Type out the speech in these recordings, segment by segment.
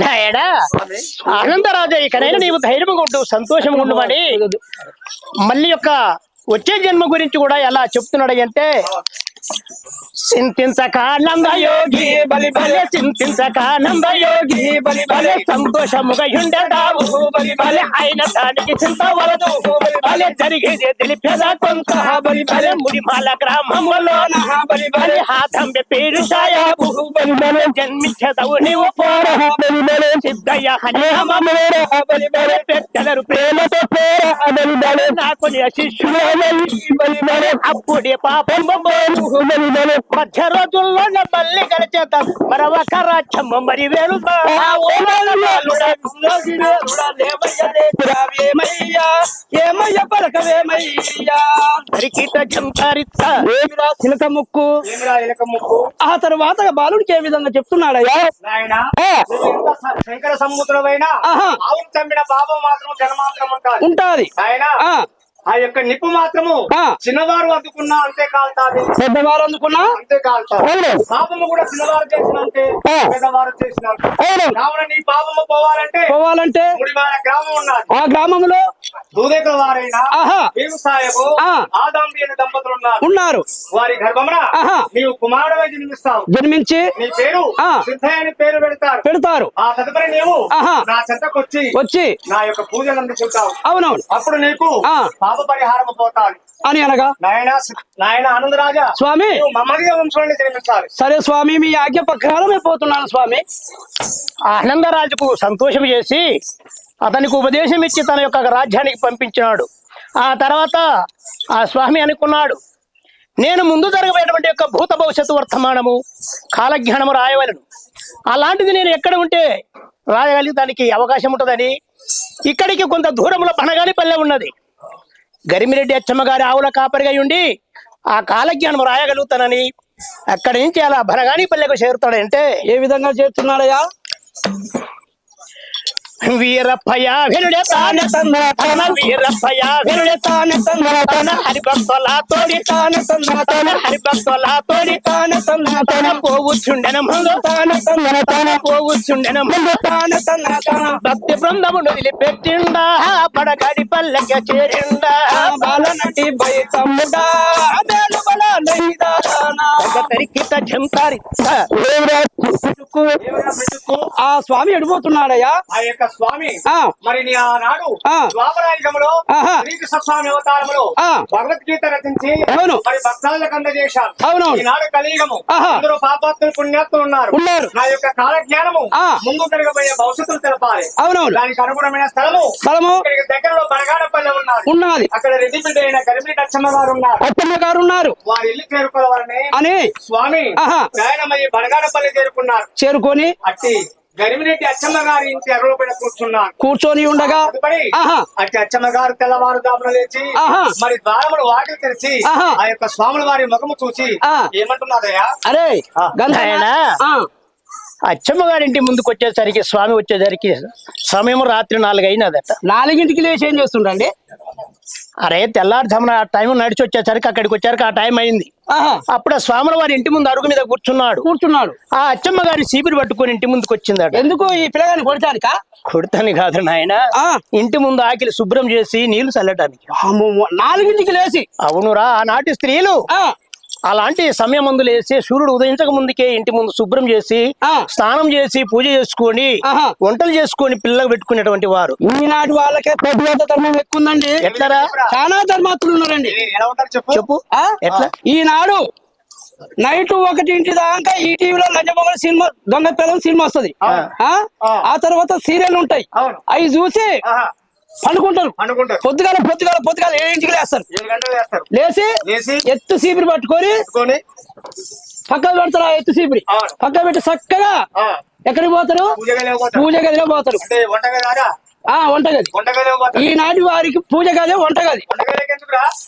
నాయనా ఆనందరాజు ఇకనైనా నీవు ధైర్యంగా ఉండు సంతోషంగా ఉండమని మళ్ళీ యొక్క వచ్చే జన్మ గురించి కూడా ఎలా చెప్తున్నాడు అంటే చింతించక నంద యోగి బలి బలి చింతించక నంద యోగి బలి బలి సంతోషముగా ఉండదావు బలి బలి అయిన దానికి చింత వలదు బలి బలి జరిగేది తెలిపేదా కొంత బలి బలి ముడిమాల గ్రామములో బలి బలి హాతంబె పేరు సాయాబు బలి బలి జన్మించదవు నీవు పోర బలి బలి సిద్ధయ్య హనుమ బలి బలి పెట్టలరు ప్రేమతో పేర బలి బలి నాకు నీ శిష్యుడు బలి బలి అప్పుడే పాపం బోలు బలి బలి మధ్య రోజుల్లో మళ్ళీ గడిచేద్దాం. మరొక రాజ్యము మరి ఏమిరా చిలక ముక్కు? ఆ తర్వాత బాలుడికి ఏ విధంగా చెప్తున్నాడయ్యా? శంకర సముద్రమైనా. ఆవును చంపిన పాపం మాత్రం జనమాత్రం ఉంటాది. నాయనా ఆ, యొక్క నిప్పు మాత్రము. చిన్నవారు అద్దుకున్నా అంతే కాల్తాది పెద్దవారు అందుకున్నా అంతే కాల్తాది. పాపము కూడా చిన్నవారు చేసినంతే. పెద్దవారు అవును. కావున నీ పాపము పోవాలంటే పోవాలంటే గ్రామం ఉన్నది ఆ గ్రామంలో దూదేకుల వారైనా. ఆదాంబి అనే దంపతులు ఉన్నారు ఉన్నారు వారి గర్భమున. నీవు కుమారుడవై జన్మిస్తావు జన్మించి నీ పేరు. సిద్ధయ్య అని పేరు పెడతారు పెడతారు ఆ తదుపరి నీవు. నా చెంతకొచ్చి వచ్చి నా యొక్క పూజలు అందుకుంటావు అవునవును అప్పుడు నీకు ఆ. పాప పరిహారం పోతాను అని అనగా? నాయన నాయన ఆనందరాజా స్వామి! మమ్మల్ని వంశంలో జన్మించాలి. సరే స్వామి మీ ఆజ్ఞ ప్రకారమే పోతున్నాను స్వామి. ఆనందరాజుకు సంతోషం చేసి అతనికి ఉపదేశం ఇచ్చి తన యొక్క రాజ్యానికి పంపించినాడు. ఆ తర్వాత ఆ స్వామి అనుకున్నాడు నేను ముందు జరగబోయేటువంటి యొక్క భూత భవిష్యత్తు వర్తమానము కాలజ్ఞానము రాయవలను. అలాంటిది నేను ఎక్కడ ఉంటే రాయగలిగి దానికి అవకాశం ఉంటుందని ఇక్కడికి కొంత దూరంలో బనగాని పల్లె ఉన్నది. గరిమిరెడ్డి అచ్చమ్మ గారి ఆవుల కాపరిగా ఉండి ఆ కాలజ్ఞానం రాయగలుగుతానని అక్కడి నుంచి అలా భరగాని పల్లెకు చేరుతాడంటే ఏ విధంగా చేస్తున్నాడయ్యా? వీరప్పయ వినుడే తాన తందన తన వీరప్పయ వినుడే తాన తందన తన హరిభక్తుల తోడి తాన తందన తన హరిభక్తుల తోడి తాన తందన తన పోవుచుండెన ముందు తాన తందన తన పోవుచుండెన ముందు తాన తందన తన భక్తి బృందమును వదిలిపెట్టిండా పడగాడి పల్లెక చేరిండా బాలనటి బల. తరికిత? ఆ స్వామి ఎడిపోతున్నాడయ్యా. ఆ యొక్క స్వామి. మరి నీ ఆనాడు. ద్వాపరాయుగంలో. శ్రీకృష్ణ స్వామి అవతారంలో. భగవద్గీత రచించి అవును. మరి భక్తాలకు అందజేశారు అవునవును. ఈనాడు కలియుగము. అందరూ పాపాత్ములు పుణ్యాత్ములు ఉన్నారు. నా యొక్క కాల జ్ఞానము ఆ. ముందు భవిష్యత్తును తెలపాలి అవునవును దానికి అనుగుణమైన స్థలము స్థలము దగ్గరలో బనగాడపల్లి ఉన్నారు ఉన్నది అక్కడ రెడ్డి బిడ్డ అయిన గరిమిడి అచ్చమ్మ గారు ఉన్నారు అత్తమ్మ గారు ఉన్నారు వారి ఇల్లు చేరుకోవాలని అని స్వామి. ప్రయాణమయ్యి బనగాడపల్లి చేరుకున్నారు చేరుకొని అట్టి గరిమిరెడ్డి అచ్చమ్మ గారి ఇంటి అరువుల పైన కూర్చున్నారు కూర్చొని ఉండగా అట్టి అచ్చమ్మ గారు తెల్లవారుజామున లేచి ఆహా. మరి ద్వారములు వాకిలు తెరిచి. ఆ యొక్క స్వాముల వారి ముఖము చూసి. ఏమంటున్నారయ్యా అరే. గంధ. అచ్చమ్మ గారింటి ముందుకు వచ్చేసరికి స్వామి వచ్చేసరికి సమయం రాత్రి నాలుగు అయినదట నాలుగింటికి లేచి ఏం చేస్తుండండి అరే తెల్లారుజామున ఆ టైం నడిచి వచ్చేసరికి అక్కడికి వచ్చారికి ఆ టైం అయింది. అప్పుడు ఆ స్వాముల వారి ఇంటి ముందు అరుగు మీద కూర్చున్నాడు. కూర్చున్నాడు. ఆ అచ్చమ్మ గారి సీపిరి పట్టుకొని ఇంటి ముందుకు వచ్చిందట. ఎందుకు ఈ పిల్లగాని కొడతానికా? కొడతాని కాదు నాయన. ఇంటి ముందు ఆకిలి శుభ్రం చేసి నీళ్ళు చల్లటానికి. నాలుగింటికి లేచి. అవునురా ఆనాటి స్త్రీలు. అలాంటి సమయం ముందు లేసి సూర్యుడు ఉదయించక ముందుకే ఇంటి ముందు శుభ్రం చేసి ఆ. స్నానం చేసి పూజ చేసుకొని. వంటలు చేసుకొని పిల్లలకు పెట్టుకునేటువంటి వారు ఈనాటి వాళ్ళకే ప్రభుత్వ ధర్మం ఎక్కువ ఉందండి ఎట్లరా చాలా ధర్మాత్రులు ఉన్నారండి ఏ- ఎలా ఉంటారు చెప్పు? ఎట్లా ఈనాడు నైట్ ఒకటింటి దాకా ఈ టీవీలో లంచబొమ్మల సినిమా దొంగ పిల్లల సినిమా వస్తుంది ఆ. ఆ ఆ తర్వాత సీరియల్ ఉంటాయి. అవి చూసి. పండుకుంటారు. అనుకుంటారు పొద్దుగాల పొద్దుగాల పొద్దుగాల ఏడింటికి లేస్తారు. లేచి ఎత్తు సీపిరి పట్టుకొని పక్కన పెడతారు ఆ ఎత్తు సీపిరి. పక్కన పెట్టి చక్కగా ఎక్కడికి పోతారు? పూజ గదిలో పోతారు. అంటే వంటగది ఈనాటి వారికి పూజ గదే వంటగది.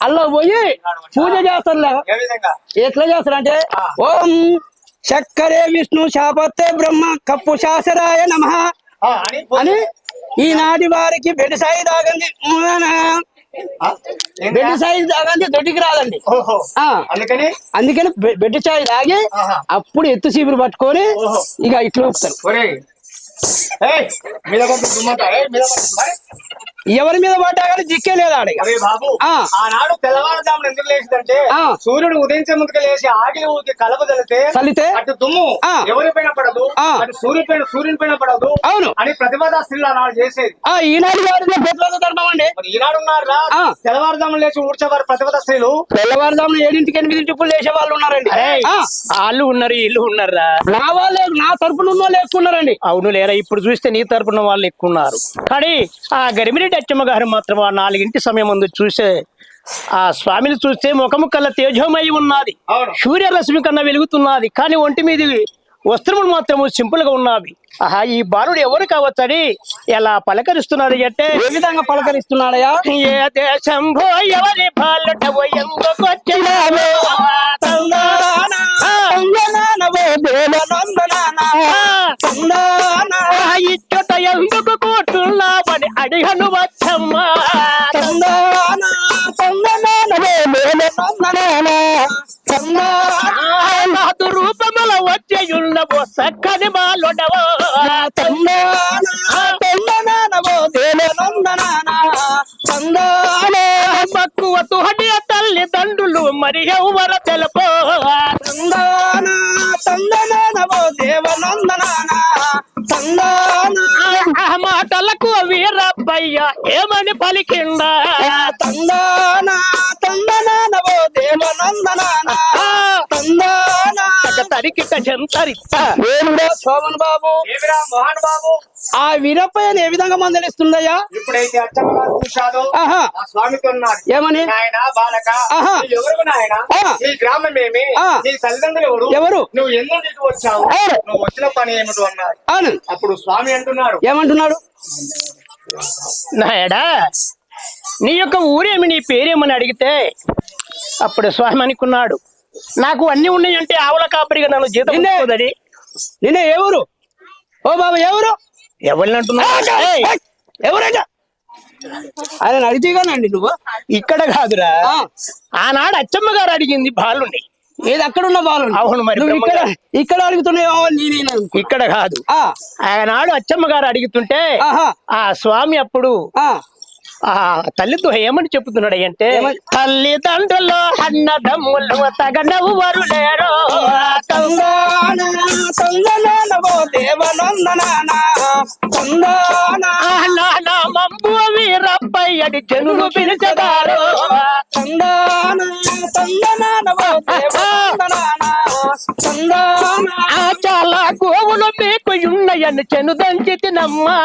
అల్లా పోయి పూజ చేస్తారు ఎట్లా చేస్తారంటే ఆ. ఓం చక్కరే విష్ణు శాపత్తే బ్రహ్మ కప్పు శాసరాయ నమ అని ఈనాటి వారికి బెడ్ సాయి ఏంటి? బెడ్ సాయి తాగంది దొడ్డికి రాదండి అందుకని అందుకని బెడ్ చాయ్ తాగి. అప్పుడు ఎత్తు చీపురు పట్టుకొని. ఇక ఇట్లా ఊపుతారు. ఎవరి మీద పడ్డా కానీ జిక్కే లేదు. ఆనాడు సూర్యుడు ఉదయించే ముందుకు లేచి ఆగిలి ఊరికి కలప చల్లితే అటు దుమ్ము. ఎవరి పైన పడదు. అటు సూర్యుని పైన సూర్యుని పైన పడదు అవును. అని ప్రతిపాద స్త్రీలు ఆనాడు చేసేది. ఆ ఈనాడు ధర్మం అండి. మరి ఈనాడు ఉన్నారా. తెల్లవారుజామున లేచి ఊడ్చేవారు ప్రతిపద స్త్రీలు తెల్లవారుజామున ఏడింటికి ఎనిమిదింటికి వేసే వాళ్ళు ఉన్నారండి. అరే ఆ, వాళ్ళు ఉన్నారు ఇల్లు ఉన్నారా నా వాళ్ళే నా తరపున ఉన్న వాళ్ళు ఎక్కున్నారండి అవును లేరా ఇప్పుడు చూస్తే నీ తరపున వాళ్ళు ఎక్కువ ఉన్నారు కానీ ఆ గరిమిరెడ్డి అచ్చమ్మ గారు మాత్రం ఆ నాలుగింటి సమయం ముందు చూసే ఆ స్వామిని చూస్తే ముఖము కల్లా తేజోమై ఉన్నది. సూర్యరశ్మి కన్నా వెలుగుతున్నది. కానీ ఒంటి మీది వస్త్రములు మాత్రము సింపుల్గా ఉన్నవి. ఆహా ఈ బాలుడు ఎవరు కావచ్చని ఎలా పలకరిస్తున్నారు అంటే ఏ విధంగా పలకరిస్తున్నాడయ్యా? ఏ దేశంభో ఎవరి ఇచ్చట ఎందుకు కూర్చున్నావని అడిగను వచ్చమ్మా. నాదు రూపముల వచ్చేయున్నవో తందనానవో దేవనందనానా, తందానా, మక్కువ తుహడియ తల్లిదండ్రులు మరి ఎవర తెలుపో తందానా, తందనానవో దేవనందనానా, మాటలకు వీరబ్బయ్య ఏమని పలికిందా తందానా తందనానవో దేవనందనానా తందానా తరికిట చెంతరిత ఏమిరా శోభన్ బాబు. ఏమిరా మోహన్ బాబు? ఆ వీరప్పయ్యని ఏ విధంగా మందలిస్తుందయ్యా? ఇప్పుడైతే ఏమని? నాయన బాలక. ఆహా. నీ ఎవరు నాయన? ఆ. నీ గ్రామం ఏమి? ఆ. నీ తల్లిదండ్రులు ఎవరు? ఎవరు? నువ్వు ఎందుకు ఇటు వచ్చావు? నువ్వు వచ్చిన పని ఏమిటో అన్నారు అప్పుడు స్వామి అంటున్నారు ఏమంటున్నాడు? నాయడా నీ యొక్క ఊరేమి నీ పేరేమని అడిగితే అప్పుడు స్వామి అనుకున్నాడు. నాకు అన్ని ఉన్నాయంటే ఆవుల కాపరిగా నన్ను జీతం నిన్నే. నిన్న ఎవరు ఓ బాబు ఎవరు ఎవరిని అంటున్నా ఎవరైనా ఆయన అడిగితేగానండి నువ్వు. ఇక్కడ కాదురా. ఆ, ఆనాడు అచ్చమ్మ గారు అడిగింది బాలుని. ఏది అక్కడ ఉన్న బాలు అవును మరి నువ్వు ఇక్కడ. ఇక్కడ అడుగుతున్నావు నేనే ఇక్కడ కాదు. ఆనాడు అచ్చమ్మ గారు అడుగుతుంటే ఆహా. ఆ స్వామి అప్పుడు ఆ. ఆ తల్లితో ఏమని చెప్తున్నాడు అంటే? తల్లిదండ్రులు అన్నదమ్ములు లేరు దేవనందనానా తందాన నాన్న మంబు వీరప్పయ్యడి జనులు పిలిచదారు. చాలా గోవులు మీకు ఉన్నాయని చెనుదంచి తినమ్మా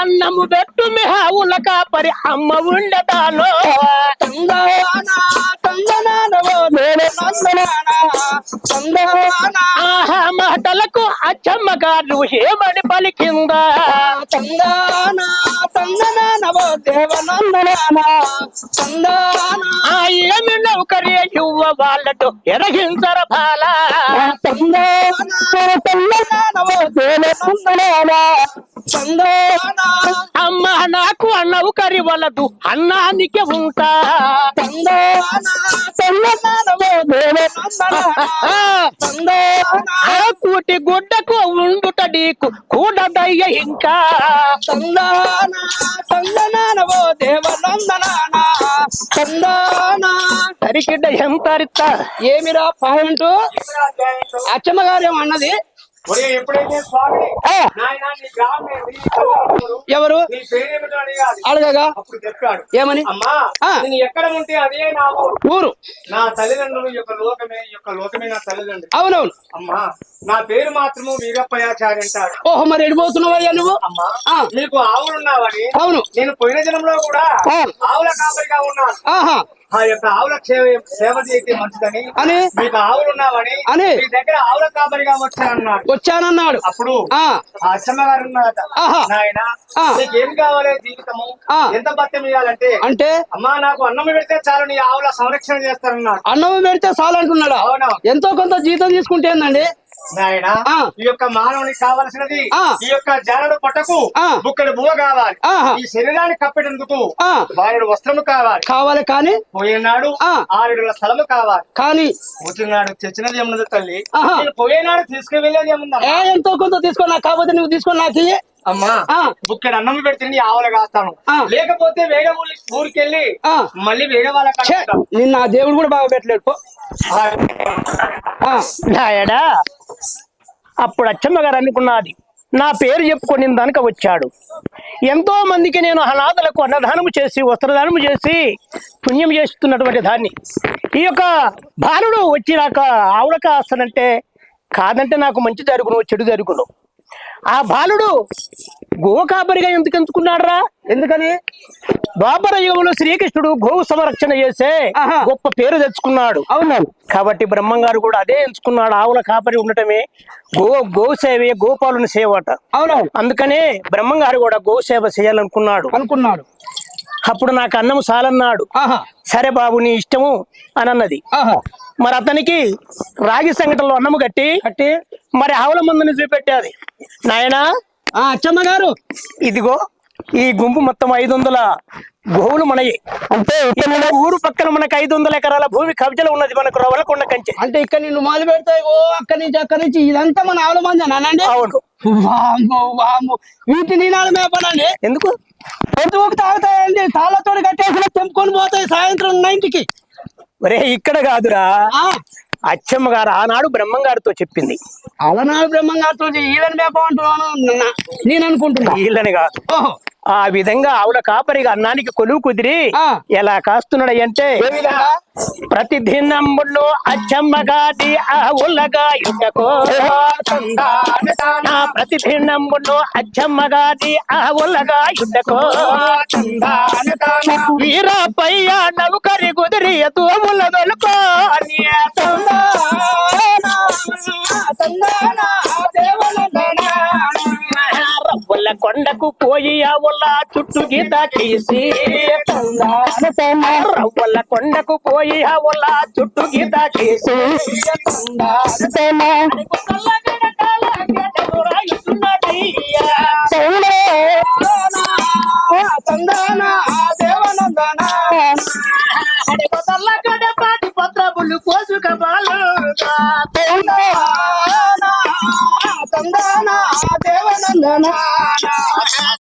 అన్నము పెట్టు మిహావుల కాపరి అమ్మ ఉండటాలో ఆహా మాటలకు అచ్చమ్మ గారు ఏమని పలికిందా. చందా ఏమి నౌకరి ఇవ్వ వాళ్ళతో ఎరగించర బాల. అమ్మ నాకు ఆ నౌకరి వలదు అన్నానికి ఉంటా. తందాన తందనానవో కూటి గుడ్డకు ఉండుట నీకు కూడదయ్య ఇంకా. తందాన తందనానవో దేవనందనానా. తందాన తరికిడ్డ ఎంతరిత? ఏమిరా పాయింట్? అచ్చమ్మ గారు ఏమన్నది? ఎవరు? అడగగా? ఏమని? ఎక్కడ ఉంటే అదే నా ఊరు. నా తల్లిదండ్రులు యొక్క లోకమే ఈ యొక్క లోకమే నా తల్లిదండ్రులు. అవునవును. అమ్మా నా పేరు మాత్రము వీరప్పయాచారి అంటారు. ఓహో మరి ఎడిపోతున్నావయ్యా నువ్వు? అమ్మా ఆ. మీకు ఆవులు ఉన్నావని అవును. నేను పోయిన జనంలో కూడా. ఆవుల కాపరిగా ఉన్నాను. ఆహా. ఆ యొక్క ఆవుల సేవ చేస్తే మంచిదని అని మీకు ఆవులు ఉన్నావని అని. మీ దగ్గర ఆవుల కాపరిగా వచ్చానన్నాడు. వచ్చానన్నాడు. అప్పుడు ఆ. ఆ అచ్చమ్మ గారు ఉన్నారట. ఆహా. నాయన. నీకేం కావాలి జీవితము. ఎంత భత్యం ఇవ్వాలంటే? అంటే? అమ్మా నాకు అన్నం పెడితే చాలు నీ ఆవుల సంరక్షణ చేస్తానన్నాడు. అన్నం పెడితే చాలు అంటున్నాడా? అవును? ఎంతో కొంత జీతం తీసుకుంటే ఏందండి? నాయనా. ఈ యొక్క మానవునికి కావలసినది. ఈ యొక్క జనడు పట్టకు ఆ. బుక్కడి బువ్వ కావాలి. ఈ శరీరాన్ని కప్పెటందుకు ఆ. వారుడు వస్త్రము కావాలి కావాలి కానీ పోయినాడు. ఆరుడుల స్థలము కావాలి కానీ పోతున్నాడు తెచ్చినది ఏమున్నది తల్లి పోయినాడు తీసుకువెళ్ళేది ఏముందా ఎంతో కొంత తీసుకో నాకు కాకపోతే నువ్వు తీసుకొని నాకు ఇయ్యి. అమ్మా ఆ. బుక్కడి అన్నం పెడితే ఆవులు కాస్తాను. ఆ. లేకపోతే వేరే ఊరి ఊరికెళ్ళి. మళ్ళీ వేరే వాళ్ళ ఛే, నిన్న ఆ దేవుడు కూడా బాగా పెట్టలేడు నాయడా అప్పుడు అచ్చమ్మ గారు అనుకున్నది. నా పేరు చెప్పుకొని దానికి వచ్చాడు. ఎంతో మందికి నేను అనాథలకు అన్నదానము చేసి వస్త్రదానము చేసి పుణ్యం చేస్తున్నటువంటి దాన్ని. ఈ యొక్క బాలుడు వచ్చి నాకు ఆవుల కాస్తానంటే కాదంటే నాకు మంచి జరుగును చెడు జరుగును. ఆ బాలుడు గోకాబరిగా ఎందుకు ఎంచుకున్నాడురా? ఎందుకని? ద్వాపర యుగంలో శ్రీకృష్ణుడు గోవు సంరక్షణ చేసే. గొప్ప పేరు తెచ్చుకున్నాడు. అవును కాబట్టి బ్రహ్మంగారు కూడా అదే ఎంచుకున్నాడు. ఆవుల కాపరి ఉండటమే గో గో సేవే గోపాలుని సేవట. అవునవును. అందుకనే బ్రహ్మంగారు కూడా గో సేవ చేయాలనుకున్నాడు. అనుకున్నాడు. అప్పుడు నాకు అన్నం చాలన్నాడు ఆహా. సరే బాబు నీ ఇష్టము అని అన్నది. మరి అతనికి రాగి సంఘటనలో అన్నము కట్టి కట్టి మరి ఆవుల మందుని చూపెట్టాది. నాయనా? ఆ అచ్చమ్మ గారు. ఇదిగో ఈ గుంపు మొత్తం ఐదు వందల గోవులు మనయే. అంటే ఇక్కడ ఊరు పక్కన మనకు ఐదు వందల ఎకరాల భూమి కబ్జలో ఉన్నది మనకు రవలకొండ కంచె. అంటే ఇక్కడ నిన్ను మొదలు పెడతాయి ఓ అక్కడి నుంచి అక్కడి నుంచి ఇదంతా మన ఆవుల మంది అనండి అవును. వామ్మో వామ్మో. వీటి నీనాలు మేపనండి. ఎందుకు? పొద్దు తాగుతాయండి? తాళ్ళతో కట్టేసి తెంపుకొని పోతాయి సాయంత్రం నైన్టీకి ఒరే ఇక్కడ కాదురా. అచ్చమ్మ గారు ఆనాడు బ్రహ్మం గారితో చెప్పింది. అలనాడు బ్రహ్మంగారితో ఈలని మేపమంటున్నాను న- నేను అనుకుంటున్నా. వీళ్ళని కాదు. ఓహో. ఆ విధంగా ఆవుల కాపరిగా అన్నానికి కొలువు కుదిరి. ఎలా కాస్తున్నాడు అంటే ఏ విధంగా ప్రతి దినములు అచ్చమ్మగాది ఆవులగా ప్రతి దినములు అచ్చమ్మగాది ఆవులగా యుటకో వీరపయ్య నౌకరి కుదిరి తోముల దొలుకో కొండకు పోయి ఆవుల చుట్టూ గీత తీసి రవ్వల కొండకు పోయి ఆవుల చుట్టూ గీత తీసి పత్రములు కోసుక na na na na. na.